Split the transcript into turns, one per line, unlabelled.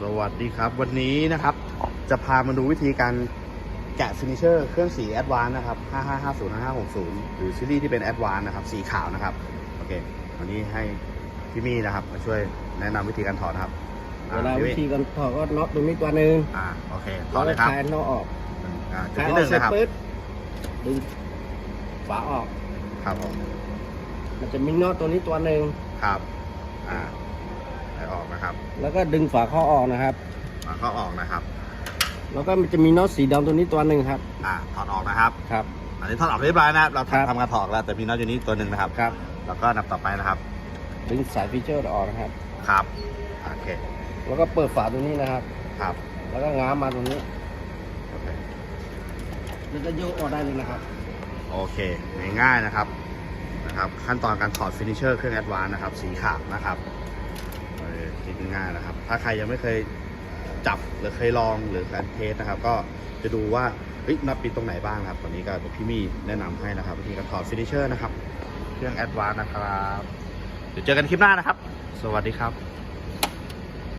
สวัสดีครับวันนี้นะครับ จะพามาดูวิธีการแกะฟินิเชอร์เครื่องสีแอดวานนะครับ 5550 5560 หรือซีรีส์ที่เป็นแอดวานนะครับ สีขาวนะครับ โอเควันนี้ให้พี่มี่นะครับ มาช่วยแนะนำวิธีการถอดนะครับ
เว
อ่า
ลา
พี่
วิ
มี่
ธีการถอดก็น็อตตรงนี้ตัวหนึ่ง
อ่าโอเคถ
แล้
อ
ว
ดเล
ก็
ยครับ
คลายน็อตออก
อ่า
ค
จุด
ลาย
ที่
อ
ห
อ
นึ่
ก
ง
เสร็จ
นะครับ
ปึ๊บดึงฝาออก
ครับผม
มันจะมีน็อตตัวนี้ตัวหนึ่ง
ครับ อ่าให้ออกนะครับ
แล้วก็ดึงฝาข้อออกนะครับ
มาก็ออกนะครับ
แล้วก็มันจะมีน็อตสีดำตัวนี้ตัวหนึ่งครับ
อ่าถอดออกนะครับ
ครับ
อันนี้ถอดออกเรียบร้อยนะครับเรา
ครับ
ทำทำการถอดแล้วแต่มีน็อตอยู่นี้ตัวหนึ่งนะครับ
ครับ
แล้วก็นับต่อไปนะครับ
ดึงสายฟีเจอร์ออกนะครับ
ครับ โอเค
แล้วก็เปิดฝาตัวนี้นะครับ
ครับ
แล้วก็ง้ามมาตรงนี้
โอเค
แล้วก็โยกออกได้เลยนะครับ
โอเค ง่ายๆนะครับ นะครับ ขั้นตอนการถอดฟินิเชอร์เครื่องแอดวานนะครับ สีขาวนะครับ เออคิดง่ายๆนะครับ ถ้าใครยังไม่เคยจับหรือเคยลองหรือการเทสนะครับ ก็จะดูว่าเฮ้ยน็อตปิดตรงไหนบ้างครับวันนี้ก็เดี๋ยวพี่มี่แนะนำให้นะครับวิธีการถอดฟินิเชอร์นะครับ เครื่องแอดวานนะครับ เดี๋ยวเจอกันคลิปหน้านะครับ สวัสดีครับ